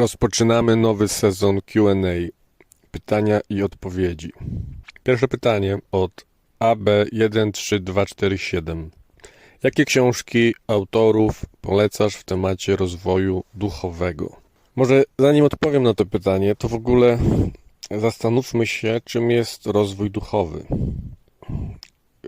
Rozpoczynamy nowy sezon QA. Pytania i odpowiedzi. Pierwsze pytanie od AB13247. Jakie książki autorów polecasz w temacie rozwoju duchowego? Może zanim odpowiem na to pytanie, to w ogóle zastanówmy się, czym jest rozwój duchowy.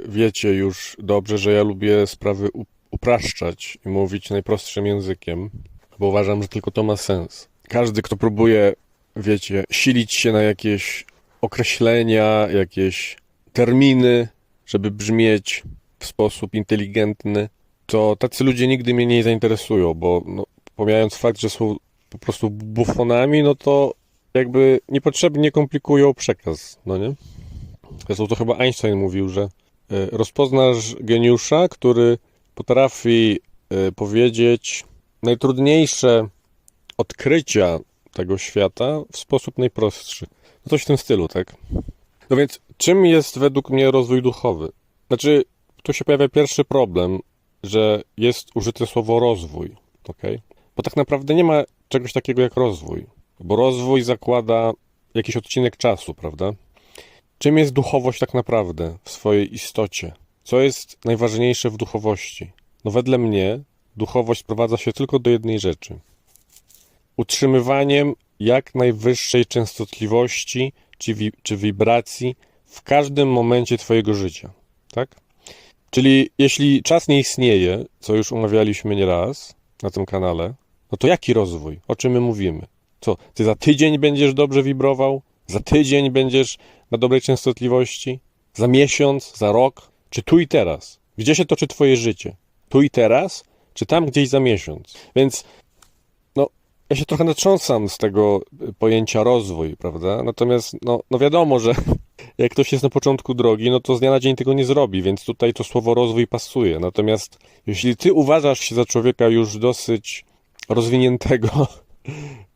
Wiecie już dobrze, że ja lubię sprawy upraszczać i mówić najprostszym językiem, bo uważam, że tylko to ma sens. Każdy, kto próbuje, wiecie, silić się na jakieś określenia, jakieś terminy, żeby brzmieć w sposób inteligentny, to tacy ludzie nigdy mnie nie zainteresują, bo no, pomijając fakt, że są po prostu bufonami, no to jakby niepotrzebnie komplikują przekaz, no nie? Zresztą to chyba Einstein mówił, że y, rozpoznasz geniusza, który potrafi y, powiedzieć najtrudniejsze odkrycia tego świata w sposób najprostszy. No coś w tym stylu, tak? No więc, czym jest według mnie rozwój duchowy? Znaczy, tu się pojawia pierwszy problem, że jest użyte słowo rozwój, ok? Bo tak naprawdę nie ma czegoś takiego jak rozwój, bo rozwój zakłada jakiś odcinek czasu, prawda? Czym jest duchowość tak naprawdę w swojej istocie? Co jest najważniejsze w duchowości? No wedle mnie duchowość sprowadza się tylko do jednej rzeczy. Utrzymywaniem jak najwyższej częstotliwości czy, wi- czy wibracji w każdym momencie twojego życia, tak? Czyli jeśli czas nie istnieje, co już omawialiśmy nieraz na tym kanale, no to jaki rozwój? O czym my mówimy? Co, ty za tydzień będziesz dobrze wibrował? Za tydzień będziesz na dobrej częstotliwości? Za miesiąc? Za rok? Czy tu i teraz? Gdzie się toczy twoje życie? Tu i teraz? Czy tam gdzieś za miesiąc? Więc ja się trochę natrząsam z tego y, pojęcia rozwój, prawda? Natomiast no, no wiadomo, że jak ktoś jest na początku drogi, no to z dnia na dzień tego nie zrobi, więc tutaj to słowo rozwój pasuje. Natomiast jeśli ty uważasz się za człowieka już dosyć rozwiniętego,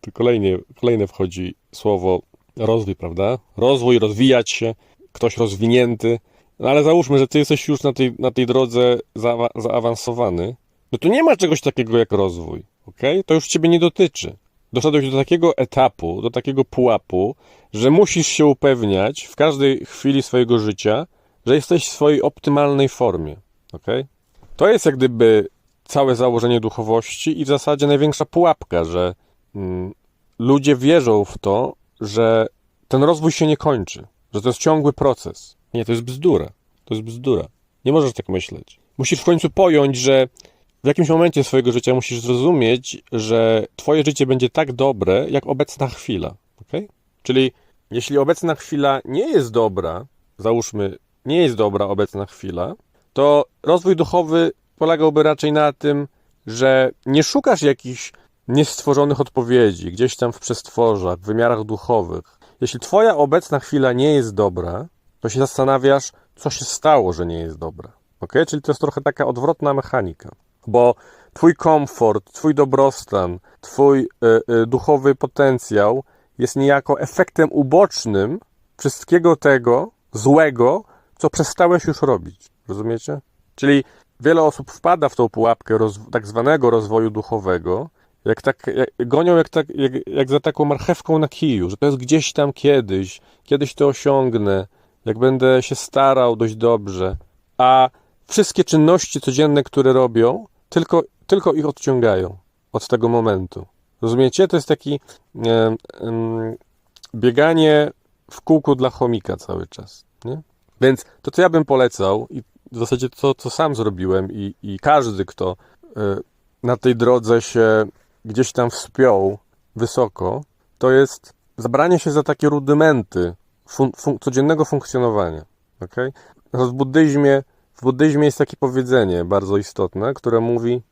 to kolejnie, kolejne wchodzi słowo rozwój, prawda? Rozwój, rozwijać się, ktoś rozwinięty. No ale załóżmy, że ty jesteś już na tej, na tej drodze zaawa- zaawansowany, no to nie ma czegoś takiego jak rozwój, ok? To już ciebie nie dotyczy. Doszedłeś do takiego etapu, do takiego pułapu, że musisz się upewniać w każdej chwili swojego życia, że jesteś w swojej optymalnej formie, ok? To jest jak gdyby całe założenie duchowości i w zasadzie największa pułapka, że mm, ludzie wierzą w to, że ten rozwój się nie kończy, że to jest ciągły proces. Nie, to jest bzdura. To jest bzdura. Nie możesz tak myśleć. Musisz w końcu pojąć, że w jakimś momencie swojego życia musisz zrozumieć, że twoje życie będzie tak dobre, jak obecna chwila. Okay? Czyli jeśli obecna chwila nie jest dobra, załóżmy, nie jest dobra obecna chwila, to rozwój duchowy polegałby raczej na tym, że nie szukasz jakichś niestworzonych odpowiedzi gdzieś tam w przestworzach, w wymiarach duchowych. Jeśli twoja obecna chwila nie jest dobra, to się zastanawiasz, co się stało, że nie jest dobra. Ok? Czyli to jest trochę taka odwrotna mechanika. Bo twój komfort, twój dobrostan, twój y, y, duchowy potencjał jest niejako efektem ubocznym wszystkiego tego złego, co przestałeś już robić. Rozumiecie? Czyli wiele osób wpada w tą pułapkę roz, tak zwanego rozwoju duchowego, jak tak, jak, gonią jak, tak, jak, jak za taką marchewką na kiju, że to jest gdzieś tam kiedyś, kiedyś to osiągnę, jak będę się starał dość dobrze, a wszystkie czynności codzienne, które robią, tylko, tylko ich odciągają od tego momentu. Rozumiecie? To jest taki e, em, bieganie w kółku dla chomika cały czas. Nie? Więc to, co ja bym polecał, i w zasadzie to, co sam zrobiłem, i, i każdy, kto e, na tej drodze się gdzieś tam wspiął wysoko, to jest zabranie się za takie rudymenty fun, fun, codziennego funkcjonowania. Okay? W buddyzmie w buddyzmie jest takie powiedzenie bardzo istotne, które mówi,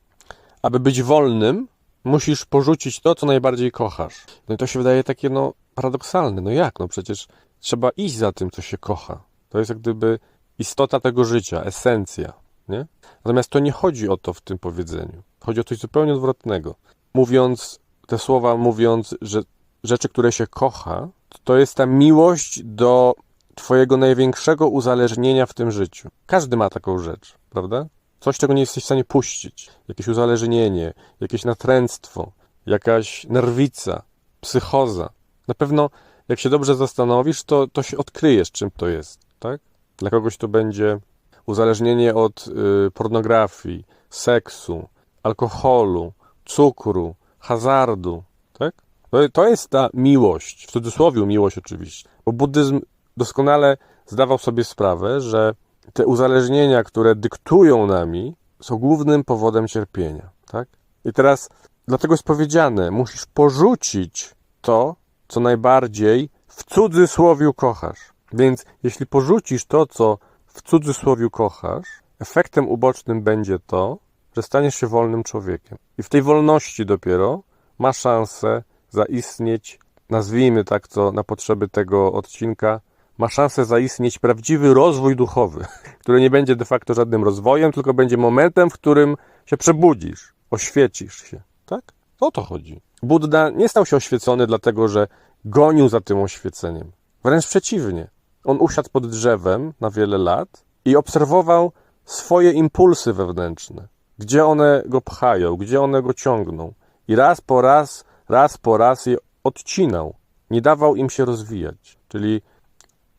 aby być wolnym, musisz porzucić to, co najbardziej kochasz. No i to się wydaje takie, no, paradoksalne. No jak? No przecież trzeba iść za tym, co się kocha. To jest jak gdyby istota tego życia, esencja, nie? Natomiast to nie chodzi o to w tym powiedzeniu. Chodzi o coś zupełnie odwrotnego. Mówiąc, te słowa mówiąc, że rzeczy, które się kocha, to jest ta miłość do Twojego największego uzależnienia w tym życiu. Każdy ma taką rzecz, prawda? Coś, czego nie jesteś w stanie puścić. Jakieś uzależnienie, jakieś natręctwo, jakaś nerwica, psychoza. Na pewno, jak się dobrze zastanowisz, to, to się odkryjesz, czym to jest, tak? Dla kogoś to będzie uzależnienie od y, pornografii, seksu, alkoholu, cukru, hazardu, tak? To, to jest ta miłość, w cudzysłowie miłość oczywiście, bo buddyzm doskonale zdawał sobie sprawę, że te uzależnienia, które dyktują nami, są głównym powodem cierpienia, tak? I teraz dlatego jest powiedziane, musisz porzucić to, co najbardziej w cudzysłowiu kochasz. Więc jeśli porzucisz to, co w cudzysłowiu kochasz, efektem ubocznym będzie to, że staniesz się wolnym człowiekiem. I w tej wolności dopiero ma szansę zaistnieć, nazwijmy tak to na potrzeby tego odcinka, ma szansę zaistnieć prawdziwy rozwój duchowy, który nie będzie de facto żadnym rozwojem, tylko będzie momentem, w którym się przebudzisz, oświecisz się. Tak? O to chodzi. Buddha nie stał się oświecony dlatego, że gonił za tym oświeceniem. Wręcz przeciwnie. On usiadł pod drzewem na wiele lat i obserwował swoje impulsy wewnętrzne. Gdzie one go pchają, gdzie one go ciągną. I raz po raz, raz po raz je odcinał. Nie dawał im się rozwijać. Czyli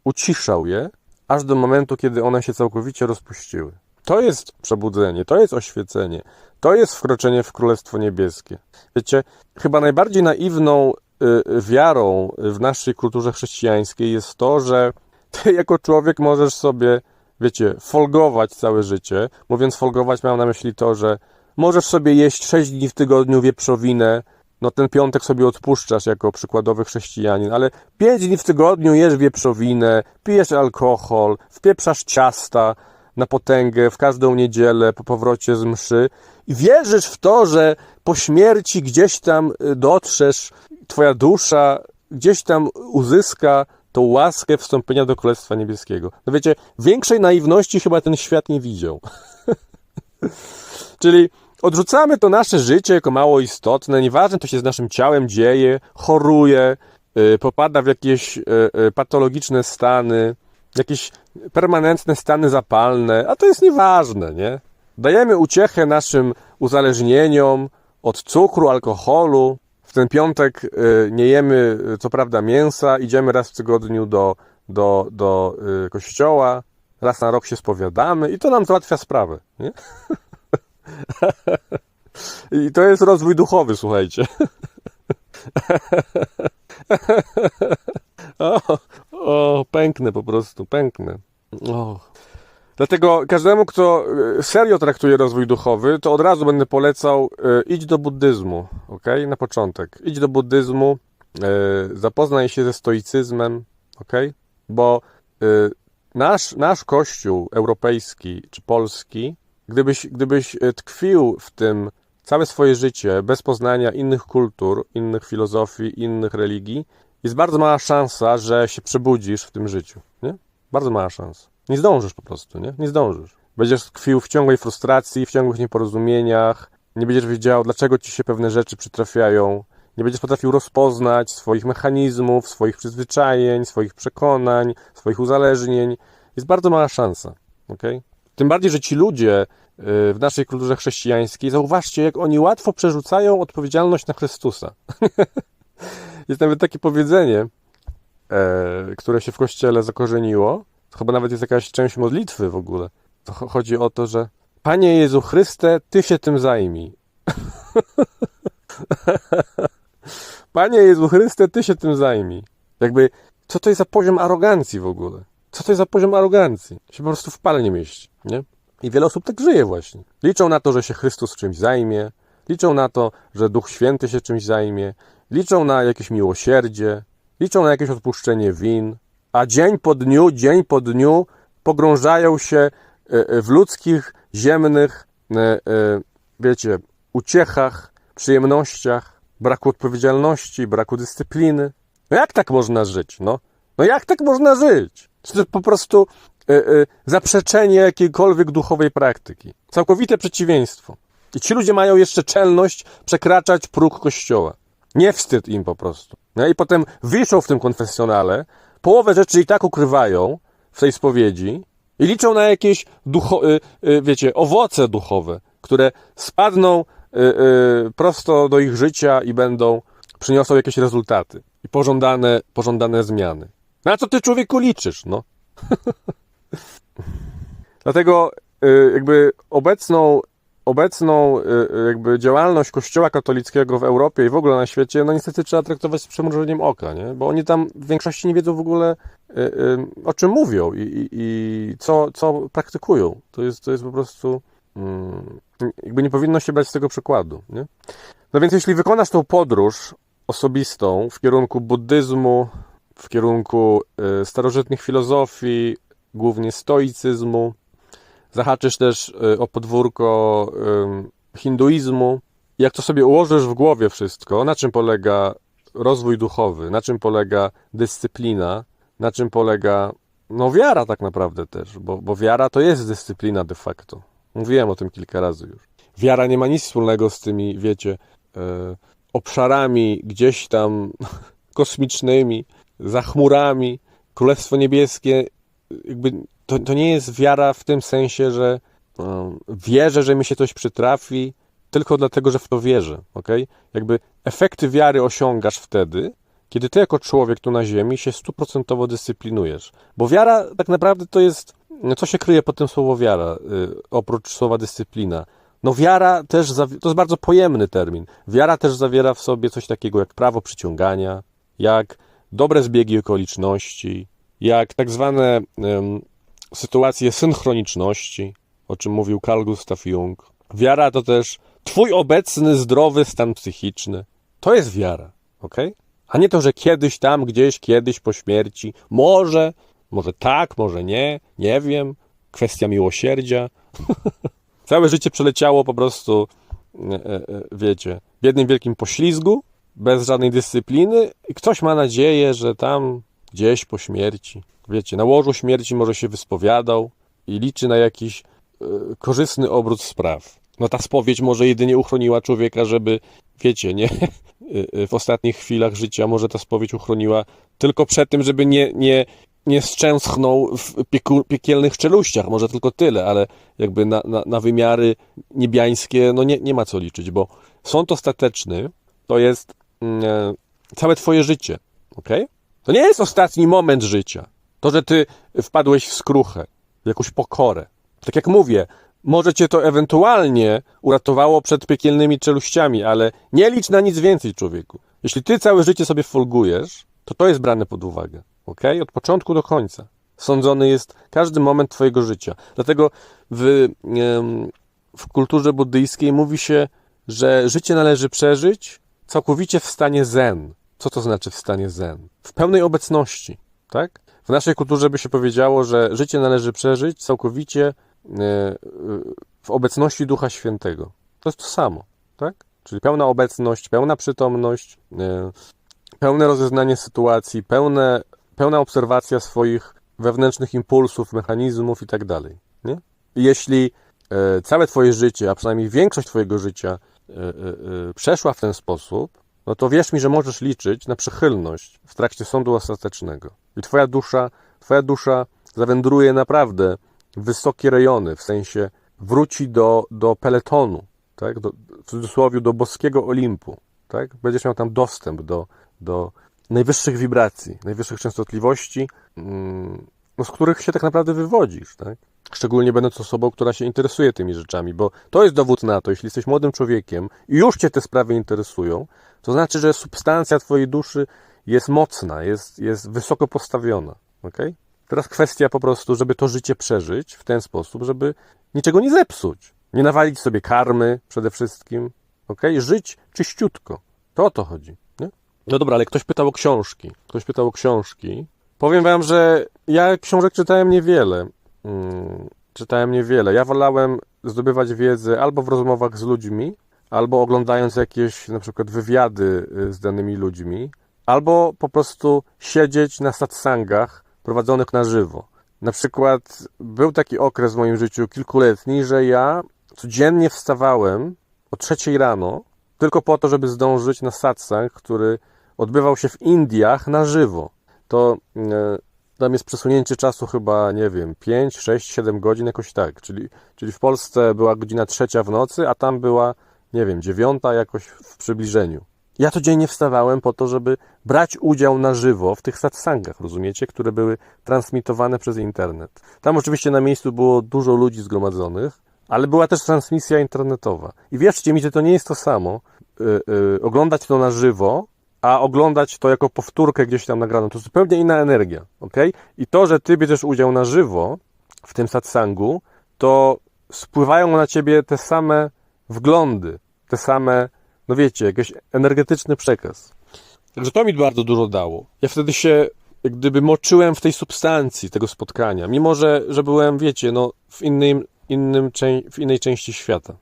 uciszał je, aż do momentu, kiedy one się całkowicie rozpuściły. To jest przebudzenie, to jest oświecenie, to jest wkroczenie w Królestwo Niebieskie. Wiecie, chyba najbardziej naiwną y, wiarą w naszej kulturze chrześcijańskiej jest to, że ty jako człowiek możesz sobie, wiecie, folgować całe życie. Mówiąc folgować, mam na myśli to, że możesz sobie jeść 6 dni w tygodniu wieprzowinę, no ten piątek sobie odpuszczasz jako przykładowy chrześcijanin, ale 5 dni w tygodniu jesz wieprzowinę, pijesz alkohol, wpieprzasz ciasta na potęgę w każdą niedzielę po powrocie z mszy i wierzysz w to, że po śmierci gdzieś tam y, dotrzesz, twoja dusza gdzieś tam uzyska tą łaskę wstąpienia do Królestwa Niebieskiego. No wiecie, większej naiwności chyba ten świat nie widział. Czyli odrzucamy to nasze życie jako mało istotne, nieważne co się z naszym ciałem dzieje, choruje, yy, popada w jakieś yy, yy, patologiczne stany, jakieś permanentne stany zapalne, a to jest nieważne, nie? Dajemy uciechę naszym uzależnieniom od cukru, alkoholu. W ten piątek y, nie jemy, y, co prawda, mięsa, idziemy raz w tygodniu do, do, do y, kościoła, raz na rok się spowiadamy i to nam załatwia sprawę, nie? I to jest rozwój duchowy, słuchajcie. O, o, pęknę po prostu, pęknę. O. Dlatego każdemu, kto e, serio traktuje rozwój duchowy, to od razu będę polecał e, idź do buddyzmu, ok? Na początek. Idź do buddyzmu, e, zapoznaj się ze stoicyzmem, ok? Bo nasz, nasz kościół europejski czy polski, gdybyś, gdybyś e, tkwił w tym całe swoje życie bez poznania innych kultur, innych filozofii, innych religii, jest bardzo mała szansa, że się przebudzisz w tym życiu, nie? Bardzo mała szansa. Nie zdążysz po prostu, nie? Nie zdążysz. Będziesz tkwił w ciągłej frustracji, w ciągłych nieporozumieniach, nie będziesz wiedział, dlaczego ci się pewne rzeczy przytrafiają, nie będziesz potrafił rozpoznać swoich mechanizmów, swoich przyzwyczajeń, swoich przekonań, swoich uzależnień. Jest bardzo mała szansa, ok? Tym bardziej, że ci ludzie y, w naszej kulturze chrześcijańskiej, zauważcie, jak oni łatwo przerzucają odpowiedzialność na Chrystusa. Jest nawet takie powiedzenie, e, które się w kościele zakorzeniło. To chyba nawet jest jakaś część modlitwy w ogóle. To chodzi o to, że Panie Jezu Chryste, Ty się tym zajmij. Panie Jezu Chryste, Ty się tym zajmij. Jakby, co to jest za poziom arogancji w ogóle? Co to jest za poziom arogancji? Się po prostu w pale nie mieści, nie? I wiele osób tak żyje właśnie. Liczą na to, że się Chrystus czymś zajmie, liczą na to, że Duch Święty się czymś zajmie, liczą na jakieś miłosierdzie, liczą na jakieś odpuszczenie win, a dzień po dniu, dzień po dniu pogrążają się w ludzkich, ziemnych, wiecie, uciechach, przyjemnościach, braku odpowiedzialności, braku dyscypliny. No jak tak można żyć, no? No jak tak można żyć? To po prostu zaprzeczenie jakiejkolwiek duchowej praktyki. Całkowite przeciwieństwo. I ci ludzie mają jeszcze czelność przekraczać próg kościoła. Nie wstyd im po prostu. No i potem wiszą w tym konfesjonale, połowę rzeczy i tak ukrywają w tej spowiedzi i liczą na jakieś, ducho, y, wiecie, owoce duchowe, które spadną prosto do ich życia i będą przyniosą jakieś rezultaty i pożądane, pożądane zmiany. Na co ty człowieku liczysz, no? Dlatego y, jakby obecną, obecną y, y, jakby działalność Kościoła katolickiego w Europie i w ogóle na świecie, no niestety trzeba traktować z przymrużeniem oka, nie? Bo oni tam w większości nie wiedzą w ogóle o czym mówią i, i, i co, co praktykują. To jest, to jest po prostu mm, jakby nie powinno się brać z tego przykładu, nie? No więc jeśli wykonasz tą podróż osobistą w kierunku buddyzmu, w kierunku starożytnych filozofii, głównie stoicyzmu, zahaczysz też y, o podwórko y, hinduizmu. Jak to sobie ułożysz w głowie wszystko, na czym polega rozwój duchowy, na czym polega dyscyplina, na czym polega no wiara tak naprawdę też, bo, bo wiara to jest dyscyplina de facto. Mówiłem o tym kilka razy już. Wiara nie ma nic wspólnego z tymi, wiecie, e, obszarami gdzieś tam kosmicznymi, za chmurami. Królestwo Niebieskie, jakby to, to nie jest wiara w tym sensie, że um, wierzę, że mi się coś przytrafi, tylko dlatego, że w to wierzę, ok? Jakby efekty wiary osiągasz wtedy, kiedy ty jako człowiek tu na ziemi się stuprocentowo dyscyplinujesz. Bo wiara tak naprawdę to jest, no co się kryje pod tym słowo wiara, y, oprócz słowa dyscyplina? No wiara też, to jest bardzo pojemny termin. Wiara też zawiera w sobie coś takiego jak prawo przyciągania, jak dobre zbiegi okoliczności, jak tak zwane em, sytuacje synchroniczności, o czym mówił Carl Gustav Jung. Wiara to też twój obecny zdrowy stan psychiczny. To jest wiara, ok? A nie to, że kiedyś tam, gdzieś, kiedyś po śmierci, może, może tak, może nie, nie wiem, kwestia miłosierdzia. Całe życie przeleciało po prostu, e, e, e, wiecie, w jednym wielkim poślizgu, bez żadnej dyscypliny i ktoś ma nadzieję, że tam gdzieś po śmierci, wiecie, na łożu śmierci może się wyspowiadał i liczy na jakiś e, korzystny obrót spraw. No ta spowiedź może jedynie uchroniła człowieka, żeby, wiecie, nie, w ostatnich chwilach życia może ta spowiedź uchroniła tylko przed tym, żeby nie, nie, nie strzęschnął w pieku, piekielnych czeluściach, może tylko tyle, ale jakby na, na, na wymiary niebiańskie, no nie, nie ma co liczyć, bo sąd ostateczny to jest mm, e, całe twoje życie, ok? To nie jest ostatni moment życia. To, że ty wpadłeś w skruchę, w jakąś pokorę. Tak jak mówię, może cię to ewentualnie uratowało przed piekielnymi czeluściami, ale nie licz na nic więcej, człowieku. Jeśli ty całe życie sobie folgujesz, to to jest brane pod uwagę, ok? Od początku do końca. Sądzony jest każdy moment twojego życia. Dlatego w, w kulturze buddyjskiej mówi się, że życie należy przeżyć całkowicie w stanie zen. Co to znaczy w stanie zen? W pełnej obecności, tak? W naszej kulturze by się powiedziało, że życie należy przeżyć całkowicie e, e, w obecności Ducha Świętego. To jest to samo, tak? Czyli pełna obecność, pełna przytomność, e, pełne rozeznanie sytuacji, pełne, pełna obserwacja swoich wewnętrznych impulsów, mechanizmów i tak dalej. Jeśli całe Twoje życie, a przynajmniej większość Twojego życia przeszła w ten sposób, no to wierz mi, że możesz liczyć na przychylność w trakcie sądu ostatecznego. I Twoja dusza, Twoja dusza zawędruje naprawdę w wysokie rejony, w sensie wróci do, do peletonu, tak? do, w cudzysłowie do boskiego Olimpu. Tak? Będziesz miał tam dostęp do, do najwyższych wibracji, najwyższych częstotliwości, mm, no, z których się tak naprawdę wywodzisz. Tak? Szczególnie będąc osobą, która się interesuje tymi rzeczami, bo to jest dowód na to, jeśli jesteś młodym człowiekiem i już cię te sprawy interesują, to znaczy, że substancja twojej duszy jest mocna, jest, jest wysoko postawiona. Okay? Teraz kwestia po prostu, żeby to życie przeżyć w ten sposób, żeby niczego nie zepsuć. Nie nawalić sobie karmy przede wszystkim. Okay? Żyć czyściutko. To o to chodzi. Nie? No dobra, ale ktoś pytał o książki. Ktoś pytał o książki. Powiem wam, że ja książek czytałem niewiele. Hmm, czytałem niewiele. Ja wolałem zdobywać wiedzę albo w rozmowach z ludźmi, albo oglądając jakieś na przykład wywiady y, z danymi ludźmi, albo po prostu siedzieć na satsangach prowadzonych na żywo. Na przykład był taki okres w moim życiu kilkuletni, że ja codziennie wstawałem o trzeciej rano tylko po to, żeby zdążyć na satsang, który odbywał się w Indiach na żywo. To e, tam jest przesunięcie czasu chyba, nie wiem, 5, 6, 7 godzin, jakoś tak. Czyli, czyli w Polsce była godzina trzecia w nocy, a tam była, nie wiem, dziewiąta jakoś w przybliżeniu. Ja codziennie wstawałem po to, żeby brać udział na żywo w tych satsangach, rozumiecie, które były transmitowane przez internet. Tam oczywiście na miejscu było dużo ludzi zgromadzonych, ale była też transmisja internetowa. I wierzcie mi, że to nie jest to samo yy, yy, oglądać to na żywo, a oglądać to jako powtórkę gdzieś tam nagraną. To zupełnie inna energia, ok? I to, że ty bierzesz udział na żywo w tym satsangu, to spływają na ciebie te same wglądy, te same, no wiecie, jakiś energetyczny przekaz. Także to mi bardzo dużo dało. Ja wtedy się jak gdyby moczyłem w tej substancji tego spotkania, mimo że, że byłem, wiecie, no, w, innym, innym, w innej części świata.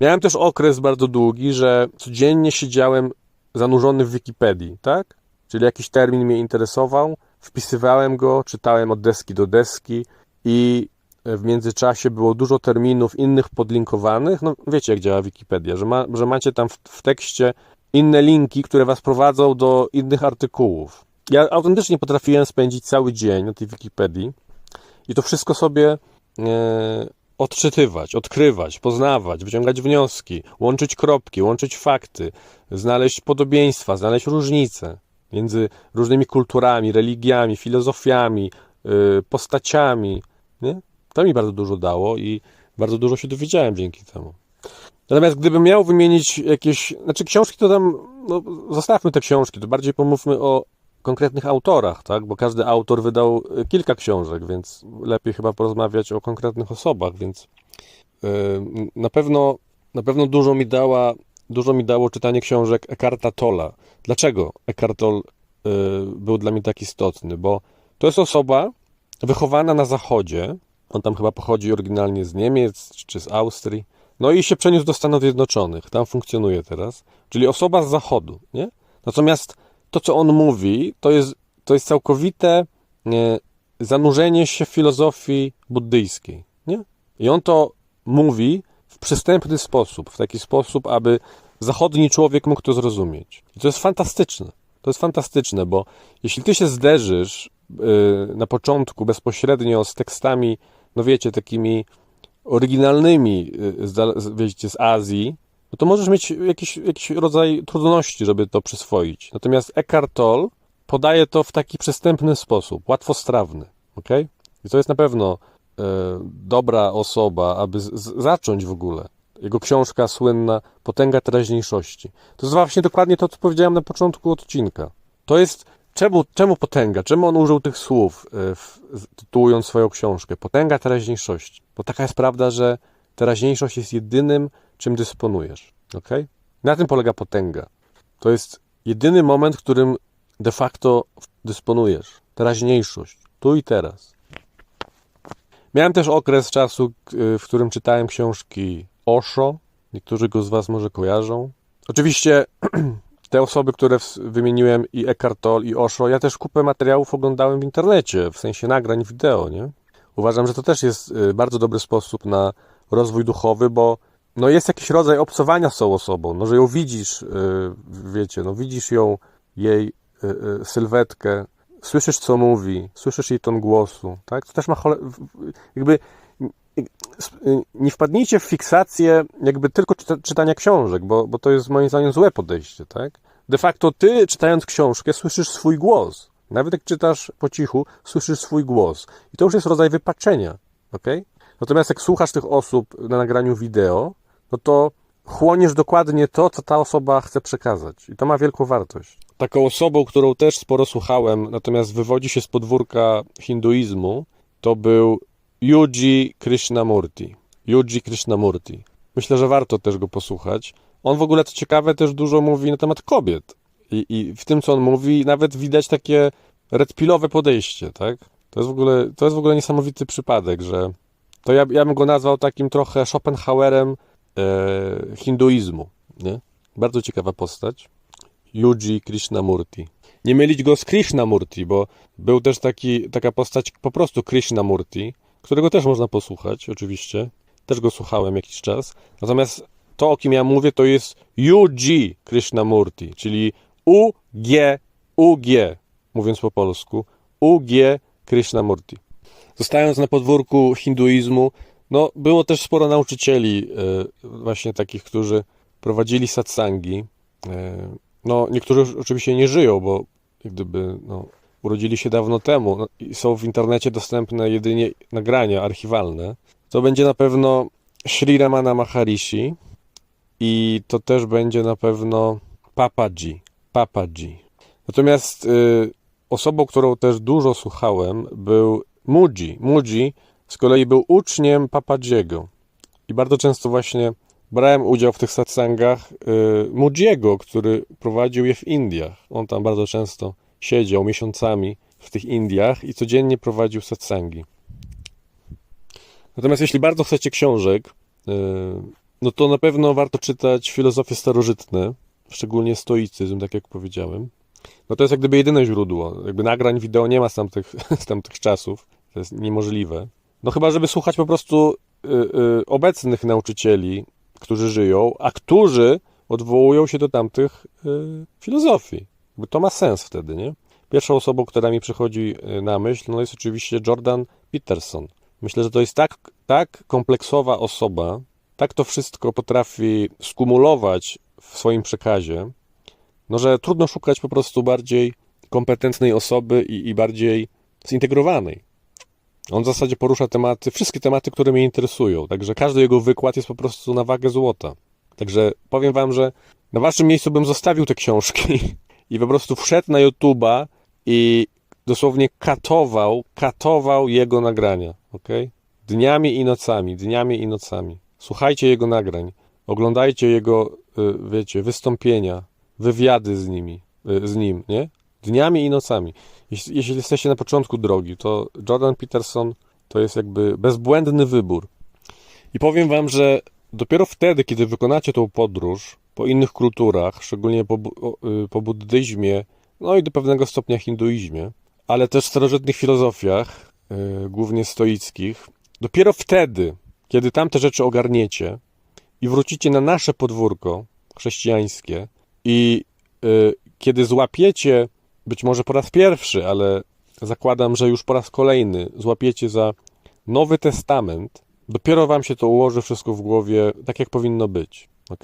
Miałem też okres bardzo długi, że codziennie siedziałem zanurzony w Wikipedii, tak? Czyli jakiś termin mnie interesował, wpisywałem go, czytałem od deski do deski i w międzyczasie było dużo terminów innych podlinkowanych. No wiecie, jak działa Wikipedia, że, ma, że macie tam w, w tekście inne linki, które was prowadzą do innych artykułów. Ja autentycznie potrafiłem spędzić cały dzień na tej Wikipedii i to wszystko sobie e, odczytywać, odkrywać, poznawać, wyciągać wnioski, łączyć kropki, łączyć fakty, znaleźć podobieństwa, znaleźć różnice między różnymi kulturami, religiami, filozofiami, y, postaciami. Nie? To mi bardzo dużo dało i bardzo dużo się dowiedziałem dzięki temu. Natomiast gdybym miał wymienić jakieś, znaczy książki to tam, no, zostawmy te książki, to bardziej pomówmy o konkretnych autorach, tak? Bo każdy autor wydał y, kilka książek, więc lepiej chyba porozmawiać o konkretnych osobach, więc yy, na pewno na pewno dużo mi dała dużo mi dało czytanie książek Eckharta Tolla. Dlaczego Eckhart Tolle y, był dla mnie tak istotny? Bo to jest osoba wychowana na zachodzie. On tam chyba pochodzi oryginalnie z Niemiec czy z Austrii. No i się przeniósł do Stanów Zjednoczonych. Tam funkcjonuje teraz. Czyli osoba z zachodu, nie? Natomiast to, co on mówi, to jest, to jest całkowite nie, zanurzenie się w filozofii buddyjskiej, nie? I on to mówi w przystępny sposób, w taki sposób, aby zachodni człowiek mógł to zrozumieć. I to jest fantastyczne. To jest fantastyczne, bo jeśli ty się zderzysz yy, na początku bezpośrednio z tekstami, no wiecie, takimi oryginalnymi, yy, z, wiecie, z Azji, no to możesz mieć jakiś, jakiś rodzaj trudności, żeby to przyswoić. Natomiast Eckhart Tolle podaje to w taki przystępny sposób, łatwostrawny. Okay? I to jest na pewno e, dobra osoba, aby z, z, zacząć w ogóle. Jego książka słynna Potęga teraźniejszości. To jest właśnie dokładnie to, co powiedziałem na początku odcinka. To jest, czemu, czemu potęga? Czemu on użył tych słów, e, w, tytułując swoją książkę? Potęga teraźniejszości. Bo taka jest prawda, że teraźniejszość jest jedynym, czym dysponujesz. Okay? Na tym polega potęga. To jest jedyny moment, którym de facto dysponujesz. Teraźniejszość. Tu i teraz. Miałem też okres czasu, w którym czytałem książki Osho. Niektórzy go z Was może kojarzą. Oczywiście te osoby, które wymieniłem, i Eckhart Tolle, i Osho, ja też kupę materiałów oglądałem w internecie, w sensie nagrań wideo, nie? Uważam, że to też jest bardzo dobry sposób na rozwój duchowy, bo no jest jakiś rodzaj obcowania z tą osobą, no że ją widzisz, wiecie, no widzisz ją, jej sylwetkę, słyszysz co mówi, słyszysz jej ton głosu, tak? To też ma jakby nie wpadnijcie w fiksację jakby tylko czyta, czytania książek, bo, bo to jest moim zdaniem złe podejście, tak? De facto ty, czytając książkę, słyszysz swój głos. Nawet jak czytasz po cichu, słyszysz swój głos. I to już jest rodzaj wypaczenia, ok? Natomiast jak słuchasz tych osób na nagraniu wideo, no to chłoniesz dokładnie to, co ta osoba chce przekazać. I to ma wielką wartość. Taką osobą, którą też sporo słuchałem, natomiast wywodzi się z podwórka hinduizmu, to był Yuji Krishnamurti. Yuji Krishnamurti. Myślę, że warto też go posłuchać. On w ogóle, co ciekawe, też dużo mówi na temat kobiet. I, i w tym, co on mówi, nawet widać takie redpilowe podejście, tak? To jest w ogóle, to jest w ogóle niesamowity przypadek, że to ja, ja bym go nazwał takim trochę Schopenhauerem e, hinduizmu. Nie? Bardzo ciekawa postać. Yuji Krishnamurti. Nie mylić go z Krishnamurti, bo był też taki, taka postać po prostu Krishnamurti, którego też można posłuchać, oczywiście. Też go słuchałem jakiś czas. Natomiast to, o kim ja mówię, to jest Yuji Krishnamurti, czyli UG, UG, mówiąc po polsku, UG Krishnamurti. Zostając na podwórku hinduizmu, no, było też sporo nauczycieli, właśnie takich, którzy prowadzili satsangi. E, no, niektórzy oczywiście nie żyją, bo jak gdyby no, urodzili się dawno temu i są w internecie dostępne jedynie nagrania archiwalne. To będzie na pewno Sri Ramana Maharishi i to też będzie na pewno Papaji. Papaji. Natomiast y, osobą, którą też dużo słuchałem, był Muji. Muji z kolei był uczniem Papadziego. I bardzo często właśnie brałem udział w tych satsangach y, Mujiego, który prowadził je w Indiach. On tam bardzo często siedział miesiącami w tych Indiach i codziennie prowadził satsangi. Natomiast jeśli bardzo chcecie książek, y, no to na pewno warto czytać filozofie starożytne, szczególnie stoicyzm, tak jak powiedziałem. No to jest jak gdyby jedyne źródło. Jakby nagrań wideo nie ma z tamtych, z tamtych czasów. To jest niemożliwe. No chyba, żeby słuchać po prostu y, y, obecnych nauczycieli, którzy żyją, a którzy odwołują się do tamtych y, filozofii. To ma sens wtedy, nie? Pierwszą osobą, która mi przychodzi y, na myśl, no jest oczywiście Jordan Peterson. Myślę, że to jest tak, tak kompleksowa osoba, tak to wszystko potrafi skumulować w swoim przekazie, no że trudno szukać po prostu bardziej kompetentnej osoby i, i bardziej zintegrowanej. On w zasadzie porusza tematy, wszystkie tematy, które mnie interesują, także każdy jego wykład jest po prostu na wagę złota. Także powiem wam, że na waszym miejscu bym zostawił te książki i po prostu wszedł na YouTube'a i dosłownie katował, katował jego nagrania, ok? Dniami i nocami, dniami i nocami. Słuchajcie jego nagrań, oglądajcie jego, y, wiecie, wystąpienia, wywiady z nimi, y, z nim, nie? Dniami i nocami. Jeśli, jeśli jesteście na początku drogi, to Jordan Peterson to jest jakby bezbłędny wybór. I powiem wam, że dopiero wtedy, kiedy wykonacie tą podróż po innych kulturach, szczególnie po, y, po buddyzmie, no i do pewnego stopnia hinduizmie, ale też w starożytnych filozofiach, y, głównie stoickich, dopiero wtedy, kiedy tamte rzeczy ogarniecie i wrócicie na nasze podwórko chrześcijańskie i y, kiedy złapiecie, być może po raz pierwszy, ale zakładam, że już po raz kolejny złapiecie za Nowy Testament, dopiero wam się to ułoży wszystko w głowie tak, jak powinno być. ok?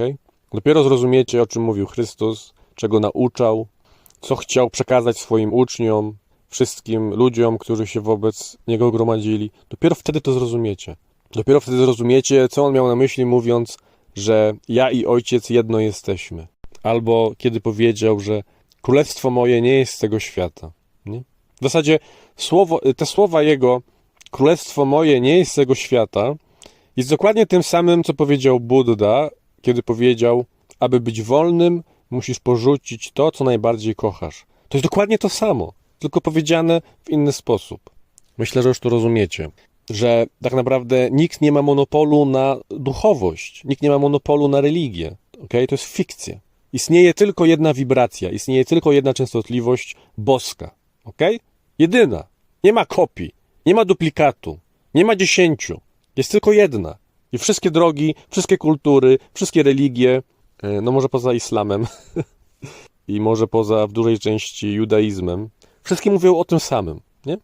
Dopiero zrozumiecie, o czym mówił Chrystus, czego nauczał, co chciał przekazać swoim uczniom, wszystkim ludziom, którzy się wobec Niego gromadzili. Dopiero wtedy to zrozumiecie. Dopiero wtedy zrozumiecie, co On miał na myśli, mówiąc, że ja i Ojciec jedno jesteśmy. Albo kiedy powiedział, że Królestwo moje nie jest z tego świata. Nie? W zasadzie słowo, te słowa Jego, Królestwo moje nie jest z tego świata, jest dokładnie tym samym, co powiedział Buddha, kiedy powiedział, aby być wolnym, musisz porzucić to, co najbardziej kochasz. To jest dokładnie to samo, tylko powiedziane w inny sposób. Myślę, że już to rozumiecie, że tak naprawdę nikt nie ma monopolu na duchowość, nikt nie ma monopolu na religię. Okay? To jest fikcja. Istnieje tylko jedna wibracja, istnieje tylko jedna częstotliwość boska. Okay? Jedyna. Nie ma kopii, nie ma duplikatu, nie ma dziesięciu. Jest tylko jedna. I wszystkie drogi, wszystkie kultury, wszystkie religie, e, no może poza islamem i może poza w dużej części judaizmem, wszystkie mówią o tym samym. Nie?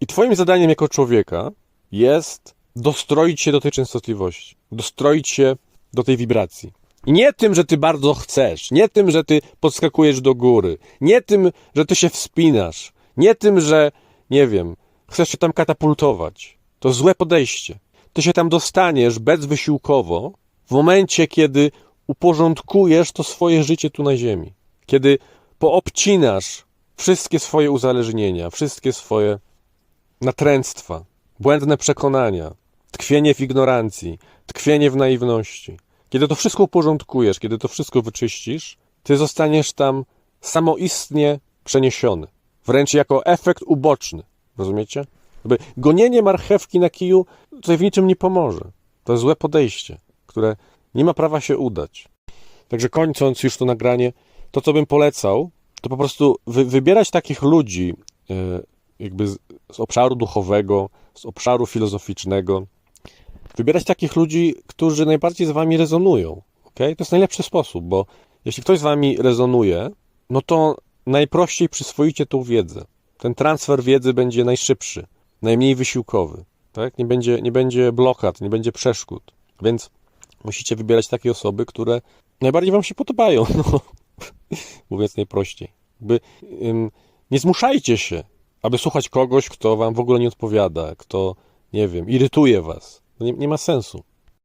I twoim zadaniem jako człowieka jest dostroić się do tej częstotliwości, dostroić się do tej wibracji. I nie tym, że ty bardzo chcesz, nie tym, że ty podskakujesz do góry, nie tym, że ty się wspinasz, nie tym, że, nie wiem, chcesz się tam katapultować. To złe podejście. Ty się tam dostaniesz bezwysiłkowo w momencie, kiedy uporządkujesz to swoje życie tu na ziemi. Kiedy poobcinasz wszystkie swoje uzależnienia, wszystkie swoje natręctwa, błędne przekonania, tkwienie w ignorancji, tkwienie w naiwności. Kiedy to wszystko uporządkujesz, kiedy to wszystko wyczyścisz, ty zostaniesz tam samoistnie przeniesiony. Wręcz jako efekt uboczny. Rozumiecie? Jakby gonienie marchewki na kiju tutaj w niczym nie pomoże. To jest złe podejście, które nie ma prawa się udać. Także kończąc już to nagranie, to co bym polecał, to po prostu wy, wybierać takich ludzi e, jakby z, z obszaru duchowego, z obszaru filozoficznego, wybierać takich ludzi, którzy najbardziej z wami rezonują. Okay? To jest najlepszy sposób, bo jeśli ktoś z wami rezonuje, no to najprościej przyswoicie tą wiedzę. Ten transfer wiedzy będzie najszybszy, najmniej wysiłkowy. Tak? Nie, będzie, nie będzie blokad, nie będzie przeszkód. Więc musicie wybierać takie osoby, które najbardziej wam się podobają. No, mówiąc najprościej. Jakby, ym, nie zmuszajcie się, aby słuchać kogoś, kto wam w ogóle nie odpowiada, kto, nie wiem, irytuje was. To nie, nie ma sensu.